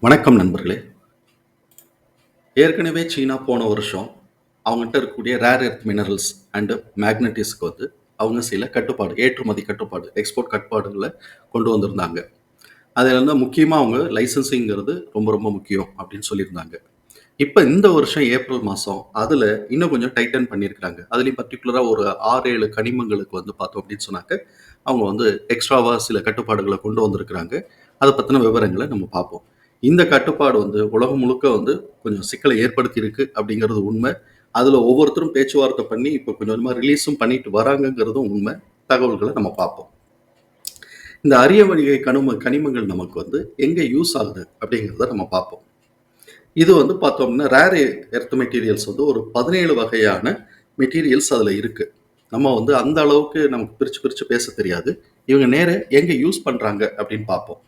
வணக்கம் நண்பர்களே. ஏற்கனவே சீனா போன வருஷம் அவங்ககிட்ட இருக்கக்கூடிய ரேர் எர்த் மினரல்ஸ் அண்டு மேக்னட்டிஸ்க்கு வந்து அவங்க சில கட்டுப்பாடு ஏற்றுமதி கட்டுப்பாடு எக்ஸ்போர்ட் கட்டுப்பாடுகளை கொண்டு வந்திருந்தாங்க. அதில் வந்து முக்கியமாக அவங்க லைசன்சிங்கிறது ரொம்ப ரொம்ப முக்கியம் அப்படின்னு சொல்லியிருந்தாங்க. இப்போ இந்த வருஷம் ஏப்ரல் மாதம் அதில் இன்னும் கொஞ்சம் டைட்டன் பண்ணியிருக்கிறாங்க. அதுலேயும் பர்டிகுலராக ஒரு ஆறு ஏழு கனிமங்களுக்கு வந்து பார்த்தோம் அப்படின்னு சொன்னாக்க அவங்க வந்து எக்ஸ்ட்ராவாக சில கட்டுப்பாடுகளை கொண்டு வந்திருக்கிறாங்க. அதை பற்றின விவரங்களை நம்ம பார்ப்போம். இந்த கட்டுப்பாடு வந்து உலகம் முழுக்க வந்து கொஞ்சம் சிக்கலை ஏற்படுத்தி இருக்கு அப்படிங்கிறது உண்மை. அதில் ஒவ்வொருத்தரும் பேச்சுவார்த்தை பண்ணி இப்போ கொஞ்சம் கொஞ்சமாக ரிலீஸும் பண்ணிட்டு வராங்கங்கிறதும் உண்மை. தகவல்களை நம்ம பார்ப்போம். இந்த அரிய வழிகை கனிம கனிமங்கள் நமக்கு வந்து எங்கே யூஸ் ஆகுது அப்படிங்கிறத நம்ம பார்ப்போம். இது வந்து பார்த்தோம்னா ரேர் எர்த் மெட்டீரியல்ஸ் வந்து ஒரு பதினேழு வகையான மெட்டீரியல்ஸ் அதில் இருக்குது நம்ம வந்து அந்த அளவுக்கு நமக்கு பிரித்து பிரித்து பேச தெரியாது. இவங்க நேர எங்கே யூஸ் பண்ணுறாங்க அப்படின்னு பார்ப்போம்.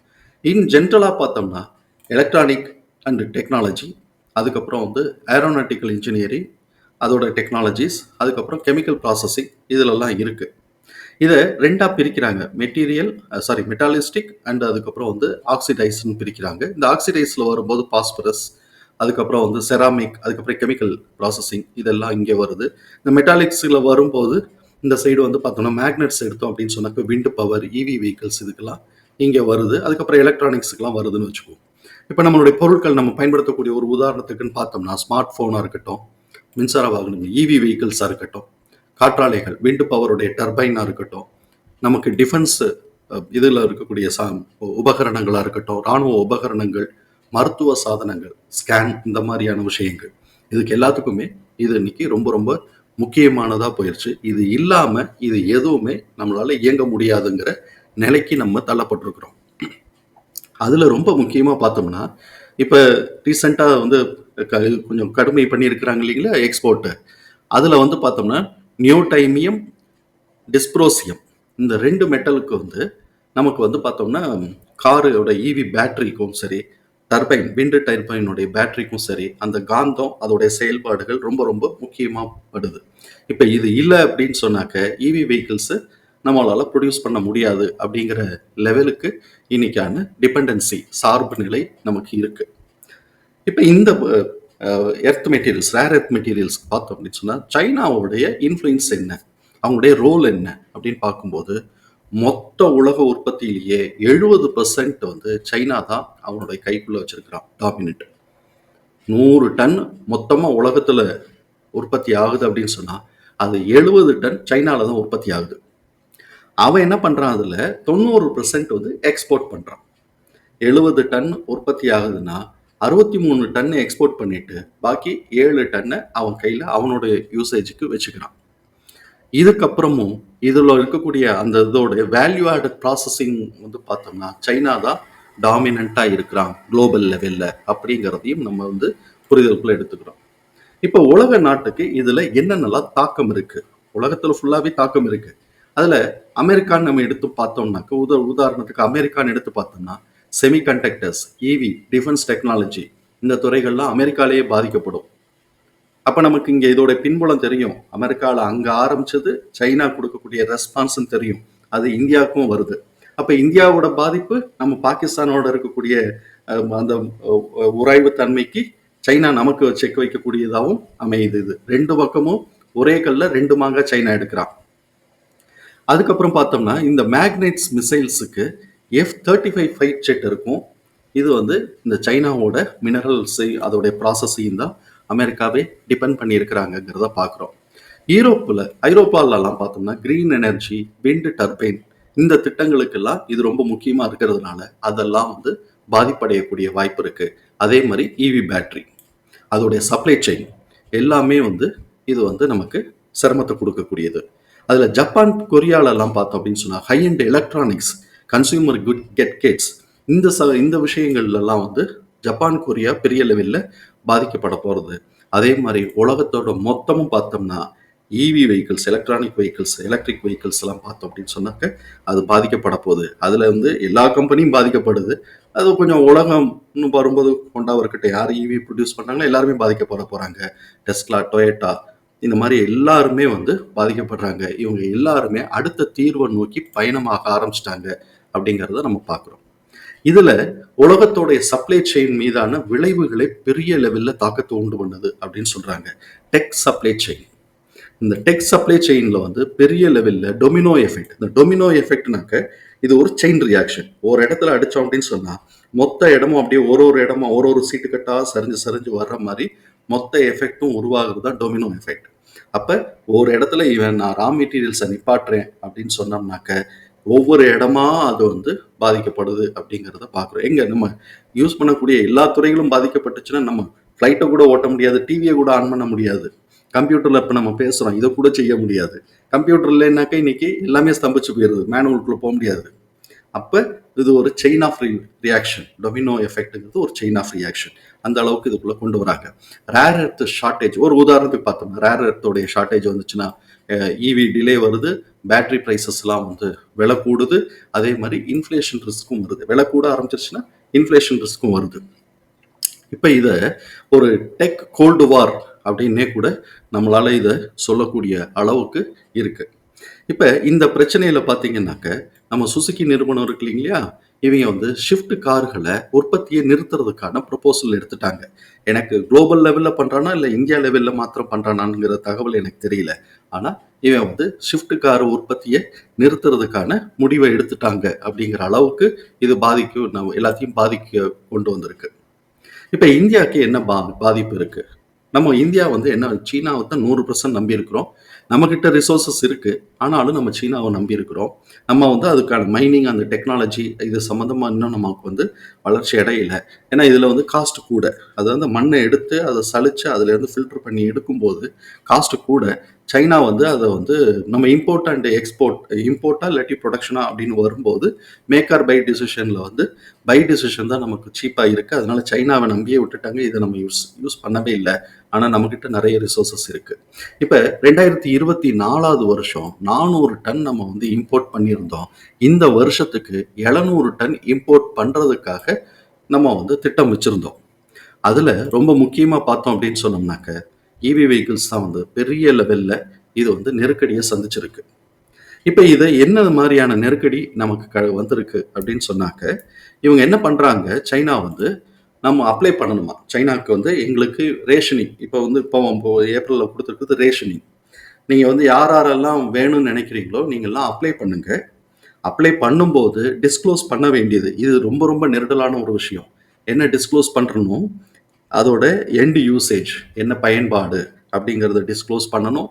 இன் ஜென்ரலாக பார்த்தோம்னா எலக்ட்ரானிக் அண்ட் டெக்னாலஜி அதுக்கப்புறம் வந்து ஏரோநாட்டிக்கல் இன்ஜினியரிங் அதோட டெக்னாலஜிஸ் அதுக்கப்புறம் கெமிக்கல் ப்ராசஸிங் இதிலெல்லாம் இருக்குது இதை ரெண்டாக பிரிக்கிறாங்க. மெட்டீரியல் சாரி மெட்டாலிஸ்டிக் அண்ட் அதுக்கப்புறம் வந்து ஆக்சிடைஸ்னு பிரிக்கிறாங்க. இந்த ஆக்சிடைஸில் வரும்போது பாஸ்பரஸ் அதுக்கப்புறம் வந்து செராமிக் அதுக்கப்புறம் கெமிக்கல் ப்ராசஸிங் இதெல்லாம் இங்கே வருது. இந்த மெட்டாலிக்ஸில் வரும்போது இந்த சைடு வந்து பார்த்தோம்னா மேக்னெட்ஸ் எடுத்தோம் அப்படின்னு சொன்னாக்க விண்டு பவர் இவி வெஹிக்கிள்ஸ் இதுக்கெல்லாம் இங்கே வருது. அதுக்கப்புறம் எலக்ட்ரானிக்ஸுக்கெல்லாம் வருதுன்னு வச்சுக்குவோம் இப்போ நம்மளுடைய பொருட்கள் நம்ம பயன்படுத்தக்கூடிய ஒரு உதாரணத்துக்குன்னு பார்த்தோம்னா ஸ்மார்ட் ஃபோனாக இருக்கட்டும் மின்சார வாகனங்கள் இவி வெஹிக்கிள்ஸாக இருக்கட்டும் காற்றாலைகள் விண்டு பவருடைய டர்பைனாக இருக்கட்டும் நமக்கு டிஃபென்ஸ் இதில் இருக்கக்கூடிய சா உபகரணங்களாக இருக்கட்டும் இராணுவ உபகரணங்கள் மருத்துவ சாதனங்கள் ஸ்கேன் இந்த மாதிரியான விஷயங்கள். இதுக்கு எல்லாத்துக்குமே இது இன்னைக்கு ரொம்ப ரொம்ப முக்கியமானதாக போயிடுச்சு இது இல்லாமல் இது எதுவுமே நம்மளால் இயங்க முடியாதுங்கிற நிலைக்கு நம்ம தள்ளப்பட்டிருக்கிறோம். அதில் ரொம்ப முக்கியமாக பார்த்தோம்னா இப்போ ரீசெண்டாக வந்து க- கொஞ்சம் கடுமை பண்ணியிருக்கிறாங்க இல்லைங்களா எக்ஸ்போர்ட்டு அதில் வந்து பார்த்தோம்னா நியோடைமியம் டிஸ்ப்ரோசியம் இந்த ரெண்டு மெட்டலுக்கு வந்து நமக்கு வந்து பார்த்தோம்னா காரோட இவி பேட்டரிக்கும் சரி டர்பைன் விண்டு டர்பைனுடைய பேட்டரிக்கும் சரி அந்த காந்தம் அதோடைய செயல்பாடுகள் ரொம்ப ரொம்ப முக்கியமாக படுது. இப்போ இது இல்லை அப்படின்னு சொன்னாக்க இவி வெஹிக்கிள்ஸு நம்மளால் ப்ரொடியூஸ் பண்ண முடியாது அப்படிங்கிற லெவலுக்கு இன்னைக்கான டிபெண்டன்சி சார்பு நிலை நமக்கு இருக்கு. இப்போ இந்த earth materials rare earth materials பார்த்தோம் அப்படின்னு சொன்னால் சைனாவுடைய இன்ஃப்ளூயன்ஸ் என்ன? அவங்களுடைய ரோல் என்ன? அப்படின்னு பார்க்கும்போது மொத்த உலக உற்பத்தியிலேயே எழுபது பர்சன்ட் வந்து சைனா தான் அவனுடைய கைக்குள்ளே வச்சிருக்கிறான் டாமினட் நூறு டன் மொத்தமாக உலகத்தில் உற்பத்தி ஆகுது அப்படின்னு சொன்னால் அது எழுபது டன் சைனாவில் தான் உற்பத்தி ஆகுது. அவன் என்ன பண்ணுறான் அதில்? தொண்ணூறு பர்சன்ட் வந்து எக்ஸ்போர்ட் பண்ணுறான் எழுபது டன் உற்பத்தி ஆகுதுன்னா அறுபத்தி மூணு டன்னு எக்ஸ்போர்ட் பண்ணிட்டு பாக்கி ஏழு டன்னை அவன் கையில் அவனுடைய யூசேஜுக்கு வச்சுக்கிறான். இதுக்கப்புறமும் இதில் இருக்கக்கூடிய அந்த இதோட வேல்யூ ஆடட் ப்ராசஸிங் வந்து பார்த்தோம்னா சைனா தான் டாமினண்ட்டாக இருக்கிறான் குளோபல் லெவலில் அப்படிங்கிறதையும் நம்ம வந்து புரிதலுக்குள்ள எடுத்துக்கிறோம். இப்போ உலக நாட்டுக்கு இதில் என்னென்னலாம் தாக்கம் இருக்குது உலகத்தில் ஃபுல்லாகவே தாக்கம் இருக்குது அதில் அமெரிக்கான்னு நம்ம எடுத்து பார்த்தோம்னாக்க உத உதாரணத்துக்கு அமெரிக்கான்னு எடுத்து பார்த்தோம்னா செமிகண்டக்டர்ஸ் ஈவி டிஃபென்ஸ் டெக்னாலஜி இந்த துறைகள்லாம் அமெரிக்காலேயே பாதிக்கப்படும். அப்போ நமக்கு இங்கே இதோட பின்புலம் தெரியும். அமெரிக்காவில் அங்கே ஆரம்பிச்சது சைனா கொடுக்கக்கூடிய ரெஸ்பான்ஸும் தெரியும். அது இந்தியாவுக்கும் வருது. அப்போ இந்தியாவோட பாதிப்பு நம்ம பாகிஸ்தானோட இருக்கக்கூடிய அந்த உராய்வு தன்மைக்கு சைனா நமக்கு செக் வைக்கக்கூடியதாகவும் அமையுது இது. ரெண்டு பக்கமும் ஒரே கல்ல ரெண்டு மாங்க சைனா எடுக்கிறான். அதுக்கப்புறம் பார்த்தோம்னா இந்த magnets மிசைல்ஸுக்கு F thirty five fight jet இருக்கும். இது வந்து இந்த சைனாவோட மினரல்ஸை அதோடைய ப்ராசஸையும் தான் அமெரிக்காவே டிபெண்ட் பண்ணியிருக்கிறாங்கங்கிறத பார்க்குறோம். யூரோப்பில் ஐரோப்பாலெலாம் பார்த்தோம்னா க்ரீன் எனர்ஜி விண்டு டர்பைன் இந்த திட்டங்களுக்கெல்லாம் இது ரொம்ப முக்கியமாக இருக்கிறதுனால அதெல்லாம் வந்து பாதிப்படையக்கூடிய வாய்ப்பு இருக்குது அதே மாதிரி இவி பேட்ரி அதோடைய சப்ளை செயின் எல்லாமே வந்து இது வந்து நமக்கு சிரமத்தை கொடுக்கக்கூடியது. அதில் ஜப்பான் கொரியாலெல்லாம் பார்த்தோம் அப்படின்னு சொன்னால் high and electronics consumer good get Gates இந்த ச இந்த விஷயங்கள்லாம் வந்து ஜப்பான் கொரியா பெரிய லெவலில் பாதிக்கப்பட போகிறது அதே மாதிரி உலகத்தோட மொத்தமும் பார்த்தோம்னா EV vehicles electronic vehicles electric vehicles எல்லாம் பார்த்தோம் அப்படின்னு சொன்னாக்க அது பாதிக்கப்பட போகுது. அதில் வந்து எல்லா கம்பெனியும் பாதிக்கப்படுது. அது கொஞ்சம் உலகம்னு வரும்போது கொண்டா இருக்கட்டும் யார் இவி ப்ரொடியூஸ் பண்ணாங்களோ எல்லாருமே பாதிக்கப்பட போகிறாங்க டெஸ்லா டொயேட்டா இந்த மாதிரி எல்லாருமே வந்து பாதிக்கப்படுறாங்க. இவங்க எல்லாருமே அடுத்த தீர்வை நோக்கி பயணமாக ஆரம்பிச்சிட்டாங்க அப்படிங்கிறத நம்ம பார்க்குறோம். இதுல உலகத்தோடைய சப்ளை செயின் மீதான விளைவுகளை பெரிய லெவல்ல தாக்கத்தை உண்டு பண்ணுது அப்படின்னு சொல்றாங்க. டெக் சப்ளை செயின் இந்த டெக் சப்ளை செயின்ல வந்து பெரிய லெவல்ல டொமினோ எஃபெக்ட் இந்த டொமினோ எஃபெக்ட்னாக்க இது ஒரு செயின் ரியாக்ஷன் ஒரு இடத்துல அடிச்சோம் அப்படின்னு சொன்னா மொத்த இடமும் அப்படியே ஒரு ஒரு இடமா ஒரு ஒரு சீட்டு கட்டா சரிஞ்சு சரிஞ்சு வர்ற மாதிரி மொத்த எஃபெக்ட்டும் உருவாகிறது தான் டொமினோ எஃபெக்ட் அப்ப ஒரு இடத்துல இவன் நான் ரா மெட்டீரியல்ஸை நிப்பாட்டுறேன் அப்படின்னு சொன்னோம்னாக்க ஒவ்வொரு இடமா அது வந்து பாதிக்கப்படுது அப்படிங்கிறத பார்க்குறோம் எங்க நம்ம யூஸ் பண்ணக்கூடிய எல்லா துறைகளும் பாதிக்கப்பட்டுச்சுன்னா நம்ம ஃப்ளைட்டை கூட ஓட்ட முடியாது டிவியை கூட ஆன் பண்ண முடியாது. கம்ப்யூட்டர்ல இப்போ நம்ம பேசுகிறோம் இதை கூட செய்ய முடியாது. கம்ப்யூட்டர் இல்லைனாக்கா இன்னைக்கு எல்லாமே ஸ்தம்பிச்சு போயிடுது மேனுவல்குள்ளே போக முடியாது. அப்ப இது ஒரு செயின் ஆஃப் ரியாக்ஷன் டொமினோ எஃபெக்ட்ங்கிறது ஒரு செயின் ஆஃப் ரியாக்ஷன் அந்த அளவுக்கு இதுக்குள்ள கொண்டு வராங்க. ரேர் எர்த் ஷார்ட்டேஜ் ஒரு உதாரணத்துக்கு பார்த்தோம்னா ரேர் எர்த்தோடைய ஷார்ட்டேஜ் வந்துச்சுன்னா இவி டிலே வருது பேட்டரி ப்ரைஸஸ்லாம் வந்து விலை கூடுது. அதே மாதிரி இன்ஃப்ளேஷன் ரிஸ்க்கும் வருது. விலை கூட ஆரம்பிச்சிருச்சுன்னா இன்ஃப்ளேஷன் ரிஸ்க்கும் வருது. இப்போ இதை ஒரு டெக் கோல்டு வார் அப்படின்னே கூட நம்மளால இதை சொல்லக்கூடிய அளவுக்கு இருக்கு. இப்போ இந்த பிரச்சனையில பார்த்தீங்கன்னாக்க நம்ம சுசுகி நிறுவனம் இருக்கு இல்லைங்களா? இவங்க வந்து ஷிஃப்ட் கார்களை உற்பத்தியை நிறுத்துறதுக்கான ப்ரொபோசல் எடுத்துட்டாங்க. எனக்கு குளோபல் லெவலில் பண்ணுறானா இல்லை இந்தியா லெவலில் மாத்திரம் பண்ணுறானாங்கிற தகவல் எனக்கு தெரியல. ஆனால் இவன் வந்து ஷிஃப்ட் கார் உற்பத்தியை நிறுத்துறதுக்கான முடிவை எடுத்துட்டாங்க அப்படிங்கிற அளவுக்கு இது பாதிக்கும் நம்ம எல்லாத்தையும் பாதிக்க கொண்டு வந்திருக்கு. இப்போ இந்தியாவுக்கு என்ன பா பாதிப்பு இருக்குது நம்ம இந்தியா வந்து என்ன சீனாவை தான் நூறு பர்சன்ட் நம்பியிருக்கிறோம். நம்மக்கிட்ட ரிசோர்சஸ் இருக்கு ஆனாலும் நம்ம சீனாவை நம்பி இருக்கிறோம் நம்ம வந்து அதுக்கான மைனிங் அந்த டெக்னாலஜி இது சம்மந்தமா இன்னும் நமக்கு வந்து வளர்ச்சி அடையில. ஏன்னா இதில் வந்து காஸ்ட் கூட. அது வந்து மண்ணை எடுத்து அதை சளிச்சு அதுலேருந்து ஃபில்டர் பண்ணி எடுக்கும்போது காஸ்ட் கூட. சைனா வந்து அதை வந்து நம்ம இம்போர்ட் அண்ட் எக்ஸ்போர்ட் இம்போர்ட்டா இல்லாட்டி ப்ரொடக்ஷனா அப்படின்னு வரும்போது மேக்கார் பை டிசிஷனில் வந்து பை டிசிஷன் தான் நமக்கு சீப்பாக இருக்குது அதனால சைனாவை நம்பியே விட்டுட்டாங்க. இதை நம்ம யூஸ் யூஸ் பண்ணவே இல்லை. ஆனால் நம்மக்கிட்ட நிறைய ரிசோர்சஸ் இருக்குது இப்போ ரெண்டாயிரத்தி இருபத்தி நாலாவது வருஷம் நானூறு டன் நம்ம வந்து இம்போர்ட் பண்ணியிருந்தோம். இந்த வருஷத்துக்கு எழுநூறு டன் இம்போர்ட் பண்ணுறதுக்காக நம்ம வந்து திட்டம் வச்சுருந்தோம். அதில் ரொம்ப முக்கியமாக பார்த்தோம் அப்படின்னு சொன்னோம்னாக்க இவி வெஹிக்கிள்ஸ் தான் வந்து பெரிய லெவலில் இது வந்து நெருக்கடியை சந்திச்சிருக்கு. இப்போ இதை என்ன மாதிரியான நெருக்கடி நமக்கு க வந்திருக்கு அப்படின்னு சொன்னாக்க இவங்க என்ன பண்ணுறாங்க சைனா வந்து நம்ம அப்ளை பண்ணணுமா? சைனாக்கு வந்து எங்களுக்கு ரேஷனிங் இப்போ வந்து இப்போ ஏப்ரலில் கொடுத்துருக்குது ரேஷனிங் நீங்கள் வந்து யார் யாரெல்லாம் வேணும்னு நினைக்கிறீங்களோ நீங்கள்லாம் அப்ளை பண்ணுங்கள் அப்ளை பண்ணும்போது டிஸ்க்ளோஸ் பண்ண வேண்டியது. இது ரொம்ப ரொம்ப நெருடலான ஒரு விஷயம். என்ன டிஸ்க்ளோஸ் பண்ணுறணும் அதோட எண்ட் யூசேஜ் என்ன பயன்பாடு அப்படிங்கிறத டிஸ்க்ளோஸ் பண்ணணும்.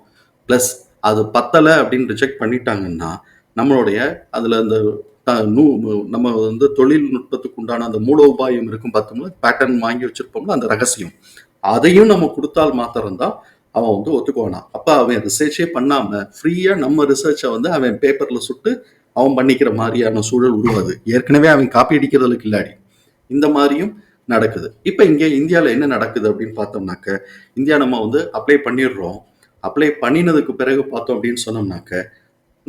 ப்ளஸ் அது பத்தலை அப்படின்னு ரிஜெக்ட் பண்ணிட்டாங்கன்னா நம்மளுடைய அதில் அந்த நூ- நம்ம வந்து தொழில்நுட்பத்துக்கு உண்டான அந்த மூலோபாயம் இருக்கும் பார்த்தோம்னா பேட்டர்ன் வாங்கி வச்சுருப்போம்ல அந்த ரகசியம். அதையும் நம்ம கொடுத்தால் மாத்திரம்தான் அவன் வந்து ஒத்துக்குவானா. அப்போ அவன் ரிசர்ச்சே பண்ணாமல் ஃப்ரீயாக நம்ம ரிசர்ச்சை வந்து அவன் பேப்பரில் சுட்டு அவன் பண்ணிக்கிற மாதிரியான சூழல் உருவாது ஏற்கனவே அவன் காப்பி அடிக்கிறதுல கில்லாடி இந்த மாதிரியும் நடக்குது. இப்போ இங்கே இந்தியாவில் என்ன நடக்குது அப்படின்னு பார்த்தோம்னாக்க இந்தியா நம்ம வந்து அப்ளை பண்ணிடுறோம். அப்ளை பண்ணினதுக்கு பிறகு பார்த்தோம் அப்படின்னு சொன்னோம்னாக்க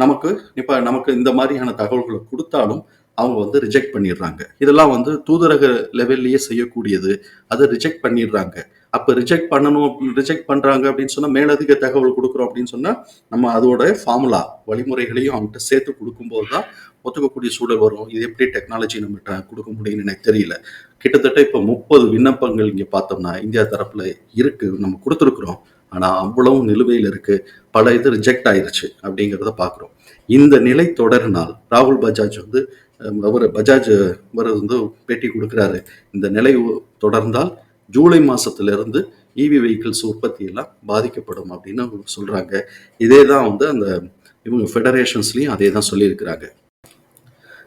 நமக்கு இப்போ நமக்கு இந்த மாதிரியான தகவல்களை கொடுத்தாலும் அவங்க வந்து ரிஜெக்ட் பண்ணிடுறாங்க. இதெல்லாம் வந்து தூதரக லெவல்லையே செய்யக்கூடியது. அதை ரிஜெக்ட் பண்ணிடுறாங்க. அப்போ ரிஜெக்ட் பண்ணணும் ரிஜெக்ட் பண்ணுறாங்க அப்படின்னு சொன்னால் மேலதிக தகவல் கொடுக்குறோம் அப்படின்னு சொன்னால் நம்ம அதோட ஃபார்முலா வழிமுறைகளையும் அவங்ககிட்ட சேர்த்து கொடுக்கும்போது தான் ஒத்துக்கக்கூடிய சூழல் வரும். இது எப்படி டெக்னாலஜி நம்மகிட்ட கொடுக்க முடியும்னு எனக்கு தெரியல. கிட்டத்தட்ட இப்போ முப்பது விண்ணப்பங்கள் இங்கே பார்த்தோம்னா இந்தியா தரப்பில் இருக்குது நம்ம கொடுத்துருக்குறோம். ஆனால் அவ்வளவும் நிலுவையில் இருக்குது பல இது ரிஜெக்ட் ஆயிருச்சு அப்படிங்கிறத பார்க்குறோம் இந்த நிலை தொடர்னால் ராகுல் பஜாஜ் வந்து அவர் பஜாஜ் அவர் வந்து பேட்டி கொடுக்குறாரு. இந்த நிலை தொடர்ந்தால் ஜூலை மாதத்துலேருந்து இவி வெஹிக்கிள்ஸ் உற்பத்தி எல்லாம் பாதிக்கப்படும் அப்படின்னு சொல்கிறாங்க இதே தான் வந்து அந்த இவங்க ஃபெடரேஷன்ஸ்லேயும் அதே தான் சொல்லியிருக்கிறாங்க.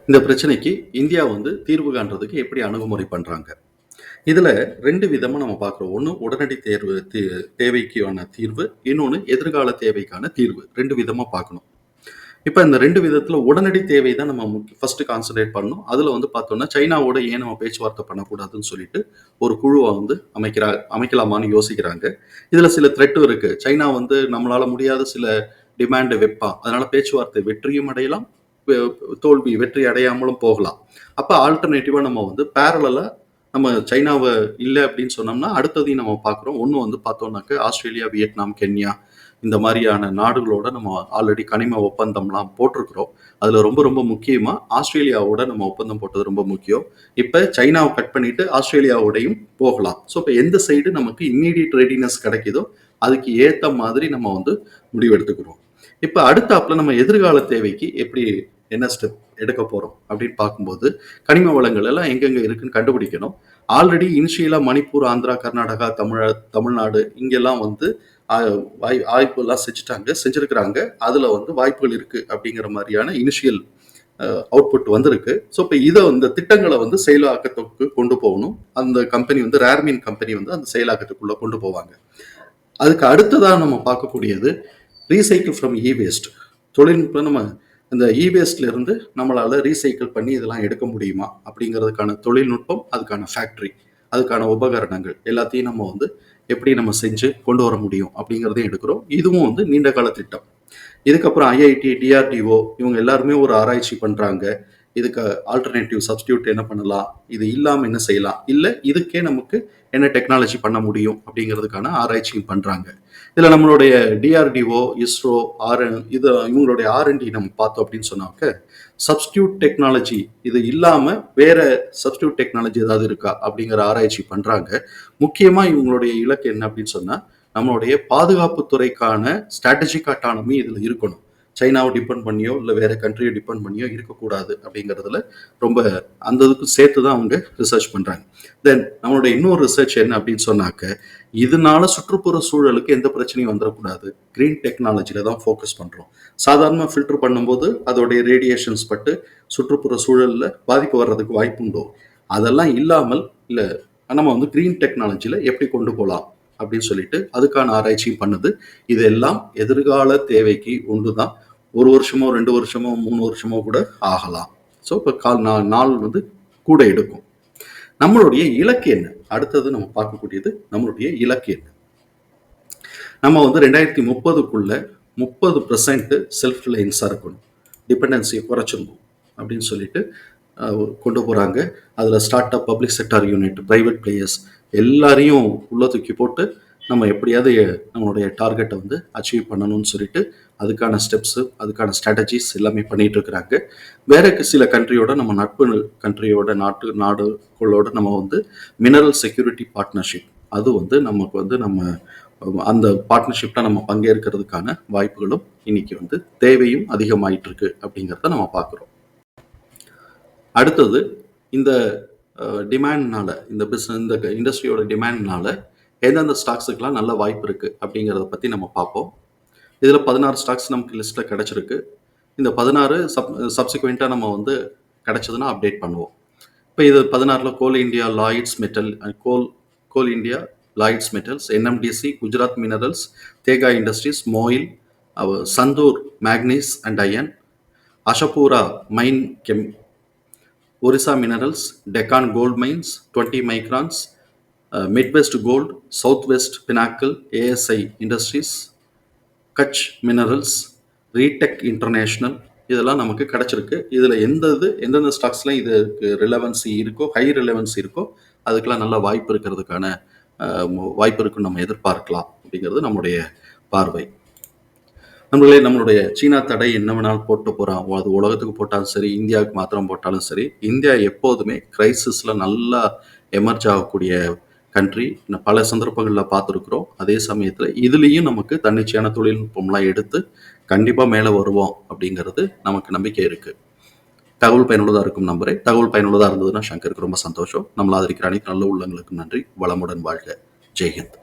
இந்த பிரச்சனைக்கு இந்தியா வந்து தீர்வு காண்றதுக்கு எப்படி அணுகுமுறை பண்ணுறாங்க இதில் ரெண்டு விதமாக நம்ம பார்க்குறோம். ஒன்று உடனடி தேர்வு தே- தேவைக்கான தீர்வு இன்னொன்று எதிர்கால தேவைக்கான தீர்வு. ரெண்டு விதமாக பார்க்கணும். இப்போ இந்த ரெண்டு விதத்தில் உடனடி தேவை தான் நம்ம முக்கிய ஃபஸ்ட்டு கான்சன்ட்ரேட் பண்ணணும். அதில் வந்து பார்த்தோம்னா சைனாவோட ஏன் நம்ம பேச்சுவார்த்தை பண்ணக்கூடாதுன்னு சொல்லிட்டு ஒரு குழுவை வந்து அமைக்கிறா அமைக்கலாமான்னு யோசிக்கிறாங்க. இதில் சில த்ரெட்டும் இருக்குது சைனா வந்து நம்மளால் முடியாத சில டிமாண்டை வைப்பான் அதனால் பேச்சுவார்த்தை வெற்றியும் அடையலாம். தோல்வி வெற்றி அடையாமலும் போகலாம். அப்போ ஆல்டர்னேட்டிவாக நம்ம வந்து பேரலாக நம்ம சைனாவை இல்லை அப்படின்னு சொன்னோம்னா அடுத்ததையும் நம்ம பார்க்குறோம். ஒன்று வந்து பார்த்தோம்னாக்க ஆஸ்திரேலியா வியட்நாம் கென்யா இந்த மாதிரியான நாடுகளோட நம்ம ஆல்ரெடி கனிம ஒப்பந்தம்லாம் போட்டிருக்கிறோம். அதில் ரொம்ப ரொம்ப முக்கியமாக ஆஸ்திரேலியாவோட நம்ம ஒப்பந்தம் போட்டது ரொம்ப முக்கியம். இப்போ சைனாவை கட் பண்ணிட்டு ஆஸ்திரேலியாவோடையும் போகலாம். ஸோ இப்போ எந்த சைடு நமக்கு இம்மீடியட் ரெடினஸ் கிடைக்குதோ அதுக்கு ஏற்ற மாதிரி நம்ம வந்து முடிவெடுத்துக்கிறோம். இப்போ அடுத்தாப்புல நம்ம எதிர்கால தேவைக்கு எப்படி என்ன ஸ்டெப் எடுக்க போகிறோம் அப்படின்னு பார்க்கும்போது கனிம வளங்கள் எல்லாம் எங்கெங்கே இருக்குன்னு கண்டுபிடிக்கணும். ஆல்ரெடி இனிஷியலாக மணிப்பூர் ஆந்திரா கர்நாடகா தமிழ தமிழ்நாடு இங்கெல்லாம் வந்து வாய் வாய்ப்புலாம் செஞ்சுட்டாங்க செஞ்சுருக்கிறாங்க. அதில் வந்து வாய்ப்புகள் இருக்குது அப்படிங்கிற மாதிரியான இனிஷியல் அவுட்புட் வந்திருக்கு. ஸோ இப்போ இதை இந்த திட்டங்களை வந்து செயலாக்கத்துக்கு கொண்டு போகணும். அந்த கம்பெனி வந்து ரேர்மின் கம்பெனி வந்து அந்த செயலாக்கத்துக்குள்ளே கொண்டு போவாங்க. அதுக்கு அடுத்ததாக நம்ம பார்க்கக்கூடியது ரீசைக்கிள் ஃப்ரம் இ வேஸ்ட் தொழில்நுட்பம் நம்ம இந்த இ வேஸ்ட்லேருந்து நம்மளால் ரீசைக்கிள் பண்ணி இதெல்லாம் எடுக்க முடியுமா? அப்படிங்கிறதுக்கான தொழில்நுட்பம் அதுக்கான ஃபேக்ட்ரி அதுக்கான உபகரணங்கள் எல்லாத்தையும் நம்ம வந்து எப்படி நம்ம செஞ்சு கொண்டு வர முடியும் அப்படிங்கிறதையும் எடுக்கிறோம். இதுவும் வந்து நீண்ட கால திட்டம். இதுக்கப்புறம் ஐஐடி டிஆர்டிஓ இவங்க எல்லாருமே ஒரு ஆராய்ச்சி பண்ணுறாங்க இதுக்கு ஆல்டர்னேட்டிவ் சப்ஸ்டியூட் என்ன பண்ணலாம்? இது இல்லாமல் என்ன செய்யலாம்? இல்லை இதுக்கே நமக்கு என்ன டெக்னாலஜி பண்ண முடியும் அப்படிங்கிறதுக்கான ஆராய்ச்சியும் பண்ணுறாங்க இதில் நம்மளுடைய டிஆர்டிஓ இஸ்ரோ ஆர்என் இது இவங்களுடைய ஆர்என்டி நம்ம பார்த்தோம் அப்படின்னு சொன்னாக்க சப்ஸ்டியூட் டெக்னாலஜி இது இல்லாமல் வேற சப்ஸ்டியூட் டெக்னாலஜி ஏதாவது இருக்கா அப்படிங்கிற ஆராய்ச்சி பண்ணுறாங்க முக்கியமாக இவங்களுடைய இலக்கு என்ன அப்படின்னு சொன்னால் நம்மளுடைய பாதுகாப்பு துறைக்கான ஸ்ட்ராட்டஜிக் அட்டானமி இதில் இருக்கணும். சைனாவை டிபெண்ட் பண்ணியோ இல்லை வேற கண்ட்ரியை டிபெண்ட் பண்ணியோ இருக்கக்கூடாது அப்படிங்கிறதுல ரொம்ப அந்த இதுக்கு சேர்த்து தான் அவங்க ரிசர்ச் பண்ணுறாங்க தென் நம்மளுடைய இன்னொரு ரிசர்ச் என்ன அப்படின்னு சொன்னாக்க இதனால சுற்றுப்புற சூழலுக்கு எந்த பிரச்சனையும் வந்துடக்கூடாது க்ரீன் டெக்னாலஜியில் தான் ஃபோக்கஸ் பண்ணுறோம் சாதாரணமாக ஃபில்டர் பண்ணும்போது அதோடைய ரேடியேஷன்ஸ் பட்டு சுற்றுப்புற சூழலில் பாதிப்பு வர்றதுக்கு வாய்ப்பு உண்டோ அதெல்லாம் இல்லாமல் இல்லை நம்ம வந்து க்ரீன் டெக்னாலஜியில் எப்படி கொண்டு போகலாம் அப்படின்னு சொல்லிட்டு அதுக்கான ஆராய்ச்சியும் பண்ணுது. இதெல்லாம் எதிர்கால தேவைக்கு ஒன்று தான் ஒரு வருஷமோ ரெண்டு வருஷமோ மூணு வருஷமோ கூட ஆகலாம். ஸோ இப்போ கால் நாள் நாள் வந்து கூட எடுக்கும். நம்மளுடைய இலக்கு என்ன? அடுத்தது நம்ம பார்க்கக்கூடியது நம்மளுடைய இலக்கு என்ன? நம்ம வந்து ரெண்டாயிரத்தி முப்பதுக்குள்ள முப்பது பர்சன்ட் செல்ஃப் ரிலையன்ஸாக இருக்கணும். டிபெண்டன்சியை குறைச்சிடணும் அப்படின்னு சொல்லிட்டு கொண்டு போகிறாங்க அதில் startup public sector unit private players எல்லாரையும் உள்ள தூக்கி போட்டு நம்ம எப்படியாவது நம்மளுடைய டார்கெட்டை வந்து அச்சீவ் பண்ணணும்னு சொல்லிட்டு அதுக்கான ஸ்டெப்ஸு அதுக்கான ஸ்ட்ராட்டஜிஸ் எல்லாமே பண்ணிட்டு இருக்கிறாங்க. வேற சில கண்ட்ரியோட நம்ம நட்பு கண்ட்ரியோட நாட்டு நாடுகளோட நம்ம வந்து மினரல் செக்யூரிட்டி பார்ட்னர்ஷிப் அது வந்து நமக்கு வந்து நம்ம அந்த பார்ட்னர்ஷிப்பில் நம்ம பங்கேற்கிறதுக்கான வாய்ப்புகளும் இன்னைக்கு வந்து தேவையும் அதிகமாயிட்டு இருக்கு அப்படிங்கிறத நம்ம பார்க்குறோம். அடுத்தது இந்த டிமாண்ட்னால இந்த பிஸ்னஸ் இந்த இண்டஸ்ட்ரியோட டிமாண்ட்னால எந்தெந்த ஸ்டாக்ஸுக்கெலாம் நல்ல வாய்ப்பு இருக்குது அப்படிங்கிறத பற்றி நம்ம பார்ப்போம். இதில் பதினாறு ஸ்டாக்ஸ் நமக்கு லிஸ்ட்டில் கிடச்சிருக்கு. இந்த பதினாறு சப் சப்சிக்வெண்ட்டாக நம்ம வந்து கிடச்சதுன்னா அப்டேட் பண்ணுவோம். இப்போ இது பதினாறில் Coal India Lloyds Metal Coal Coal India Lloyds Metals NMDC Gujarat Minerals Tega Industries MOIL Sandur Manganese and Iron Ashapura Minechem Orissa Minerals Deccan Gold Mines twenty Microns Midwest Gold South West Pinnacle ASI Industries Kutch Minerals Reetech International இதெல்லாம் நமக்கு கிடச்சிருக்கு. இதில் எந்த இது எந்தெந்த ஸ்டாக்ஸ்லாம் இதுக்கு ரிலவன்சி இருக்கோ high ரிலவன்சி இருக்கோ அதுக்கெல்லாம் நல்ல வாய்ப்பு இருக்கிறதுக்கான வாய்ப்பு இருக்குன்னு நம்ம எதிர்பார்க்கலாம் அப்படிங்கிறது நம்முடைய பார்வை. நம்மளே நம்மளுடைய சீனா தடை என்ன வேணாலும் போட்டு போகிறோம் அது உலகத்துக்கு போட்டாலும் சரி இந்தியாவுக்கு மாத்திரம் போட்டாலும் சரி இந்தியா எப்போதுமே கிரைசிஸில் நல்லா எமர்ஜ் ஆகக்கூடிய கண்ட்ரி பல சந்தர்ப்பங்களில் பார்த்துருக்குறோம். அதே சமயத்தில் இதுலேயும் நமக்கு தன்னிச்சையான தொழில்நுட்பம்லாம் எடுத்து கண்டிப்பாக மேலே வருவோம் அப்படிங்கிறது நமக்கு நம்பிக்கை இருக்குது தகவல் பயனுள்ளதாக இருக்கும் நம்பரே தகவல் பயனுள்ளதாக இருந்ததுன்னா சங்கருக்கு ரொம்ப சந்தோஷம். நம்மள ஆதரிக்கிற அனைத்து நல்ல உள்ளங்களுக்கும் நன்றி. வளமுடன் வாழ்க. ஜெய்ஹிந்த்.